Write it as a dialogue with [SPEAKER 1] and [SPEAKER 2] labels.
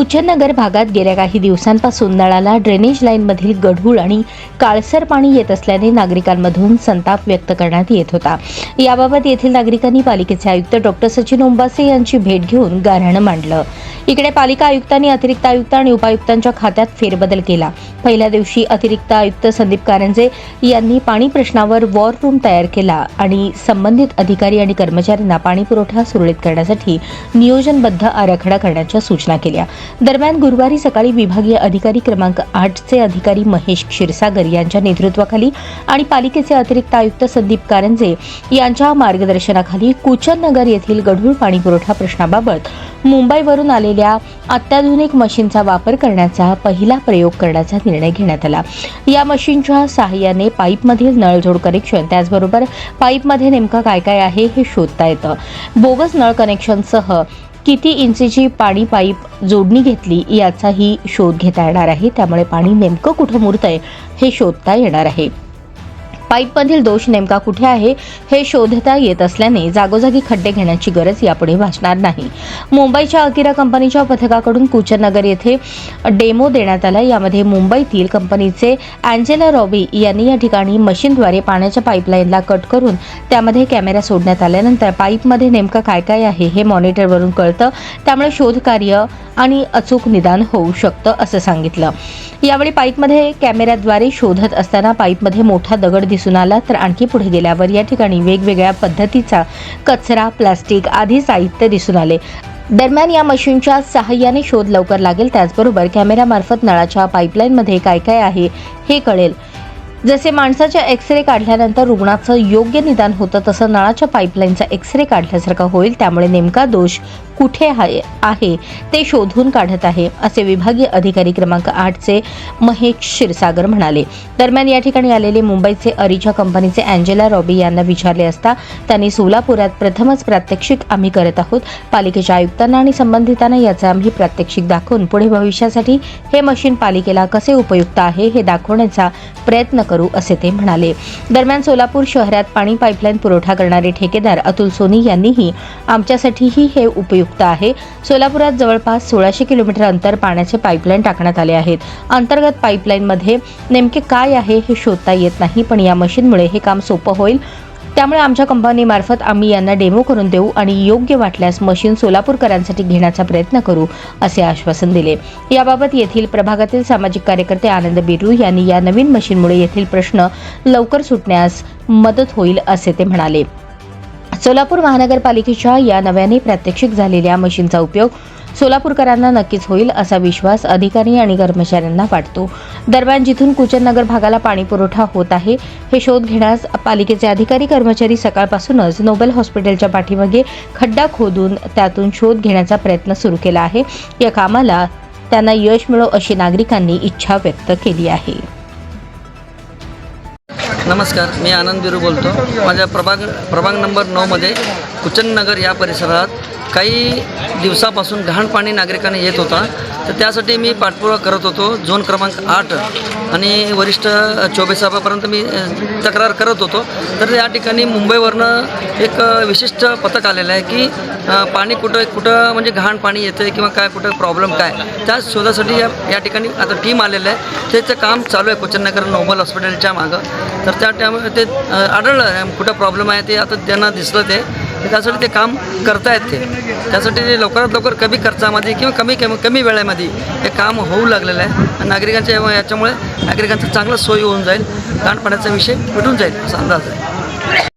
[SPEAKER 1] कुचननगर भागात गेल्या काही दिवसांपासून नळाला ड्रेनेज लाईनमधील गढूळ आणि काळसर पाणी येत असल्याने नागरिकांमधून संताप व्यक्त करण्यात येत होता. याबाबत येथील नागरिकांनी पालिकेचे आयुक्त डॉक्टर सचिन ओंबासे यांची भेट घेऊन गाऱ्हाणं मांडलं. इकडे पालिका आयुक्तांनी अतिरिक्त आयुक्त आणि उपायुक्तांच्या खात्यात फेरबदल केला. पहिल्या दिवशी अतिरिक्त आयुक्त संदीप कारंजे यांनी पाणी प्रश्नावर वॉर रूम तयार केला आणि संबंधित अधिकारी आणि कर्मचाऱ्यांना पाणी पुरवठा सुरळीत करण्यासाठी नियोजनबद्ध आराखडा करण्याच्या सूचना केल्या. दरम्यान गुरुवारी सकाळी विभागीय अधिकारी क्रमांक आठचे अधिकारी महेश क्षीरसागर यांच्या नेतृत्वाखाली आणि पालिकेचे अतिरिक्त आयुक्त संदीप कारंजे यांच्या मार्गदर्शनाखाली कुचन नगर येथील गढूळ पाणी पुरवठा प्रश्नाबाबत मुंबईवरून आलेल्या अत्याधुनिक मशीनचा वापर करण्याचा पहिला प्रयोग करण्याचा निर्णय घेण्यात आला. या मशीनच्या सहाय्याने पाईपमधील नळजोड कनेक्शन त्याचबरोबर पाईपमध्ये नेमकं काय काय आहे हे शोधता येतं. बोगस नळ कनेक्शनसह किती इंचीची पाणी पाईप जोडणी घेतली याचाही शोध घेता येणार आहे. त्यामुळे पाणी नेमकं कुठं मुरतंय हे शोधता येणार आहे. पाईपमधील दोष नेमका कुठे आहे हे शोधता येत असल्याने जागोजागी खड्डे घेण्याची गरज यापुढे भासणार नाही. मुंबईच्या अकिरा कंपनीच्या पथकाकडून कुचनगर येथे डेमो देण्यात आला. यामध्ये मुंबईतील कंपनीचे अँजेला रॉबी यांनी या ठिकाणी मशीनद्वारे पाण्याच्या पाईपलाईनला कट करून त्यामध्ये कॅमेरा सोडण्यात आल्यानंतर पाईपमध्ये नेमकं काय काय आहे हे मॉनिटरवरून कळतं. त्यामुळे शोधकार्य आणि अचूक निदान होऊ शकतं असं सांगितलं. यावेळी पाईपमध्ये कॅमेऱ्याद्वारे शोधत असताना पाईपमध्ये मोठा दगड दिसून आला तर आणखी पुढे गेल्यावर या ठिकाणी वेगवेगळ्या पद्धतीचा कचरा प्लास्टिक आदी साहित्य दिसून आले. दरम्यान या मशीनच्या सहाय्याने शोध लवकर लागेल त्याचबरोबर कॅमेऱ्यामार्फत नळाच्या पाईपलाईनमध्ये काय काय आहे हे कळेल. जसे माणसाच्या एक्सरे काढल्यानंतर रुग्णाचं योग्य निदान होतं तसं नळाच्या पाईपलाईनचा एक्सरे काढल्यासारखा होईल त्यामुळे नेमका दोष कुठे आहे आहे ते शोधून काढत आहे असे विभागीय अधिकारी क्रमांक आठचे महेश क्षीरसागर म्हणाले. दरम्यान या ठिकाणी आलेले मुंबईचे अरिचा कंपनीचे अँजेला रॉबी यांना विचारले असता त्यांनी सोलापुरात प्रथमच प्रात्यक्षिक आम्ही करत आहोत. पालिकेच्या आयुक्तांना आणि संबंधितांना याचा आम्ही प्रात्यक्षिक दाखवून पुढे भविष्यासाठी हे मशीन पालिकेला कसे उपयुक्त आहे हे दाखवण्याचा प्रयत्न करू असे ते म्हणाले. दरम्यान सोलापूर शहरात पाणी पाईपलाईन पुरवठा करणारे ठेकेदार अतुल सोनी यांनीही आमच्यासाठीही हे उपयुक्त आहे. सोलापुरात जवळपास सोळाशे किलोमीटर अंतर पाण्याचे पाईपलाईन टाकण्यात आले आहेत. अंतर्गत पाईपलाईनमध्ये नेमके काय आहे हे शोधता येत नाही पण या मशीनमुळे हे काम सोपं होईल. त्यामुळे आमच्या कंपनीमार्फत आम्ही यांना डेमो करून देऊ आणि योग्य वाटल्यास मशीन सोलापूरकरांसाठी घेण्याचा प्रयत्न करू असे आश्वासन दिले. याबाबत येथील प्रभागातील सामाजिक कार्यकर्ते आनंद बिरू यांनी या नवीन मशीनमुळे येथील प्रश्न लवकर सुटण्यास मदत होईल असे ते म्हणाले. सोलापूर महानगरपालिकेच्या या नव्याने प्रात्यक्षिक झालेल्या मशीनचा उपयोग सोलापूरकरांना नक्कीच होईल असा विश्वास अधिकारी आणि कर्मचाऱ्यांना वाटतो. दरम्यान जिथून कुचननगर भागाला पाणी पुरवठा होत आहे हे शोध घेण्यास पालिकेचे अधिकारी कर्मचारी सकाळपासूनच नोबेल हॉस्पिटलच्या पाठीमागे खड्डा खोदून त्यातून शोध घेण्याचा प्रयत्न सुरू केला आहे. या कामाला त्यांना यश मिळो अशी नागरिकांनी इच्छा व्यक्त केली आहे.
[SPEAKER 2] नमस्कार मी आनंद बिरू बोलतो. माझ्या प्रभाग प्रभाग नंबर नऊमध्ये कुचननगर या परिसरात काही दिवसापासून घाण पाणी नागरिकांना येत होता. तर त्यासाठी मी पाठपुरावा करत होतो झोन क्रमांक आठ. आणि वरिष्ठ चोबेसाहेबापर्यंत मी तक्रार करत होतो. तर या ठिकाणी मुंबईवरनं एक विशिष्ट पथक आलेलं आहे की पाणी कुठं कुठं म्हणजे घाण पाणी येतं आहे किंवा काय कुठं प्रॉब्लेम काय? त्या शोधासाठी या या ठिकाणी आता टीम आलेलं आहे. त्याचं काम चालू आहे कोचननगर नोबल हॉस्पिटलच्या मागं. तर त्या त्यामुळे ते आढळलं आहे, कुठं प्रॉब्लेम आहे ते आता त्यांना दिसलं ते. त्यासाठी ते काम करतायत ते. त्यासाठी ते लवकरात लवकर कमी खर्चामध्ये किंवा कमी कमी कमी वेळेमध्ये हे काम होऊ लागलेलं आहे. आणि नागरिकांच्या याच्यामुळे नागरिकांचं चांगलं सोयी होऊन जाईल. दांडपाण्याचा विषय मिटून जाईल असा अंदाज आहे.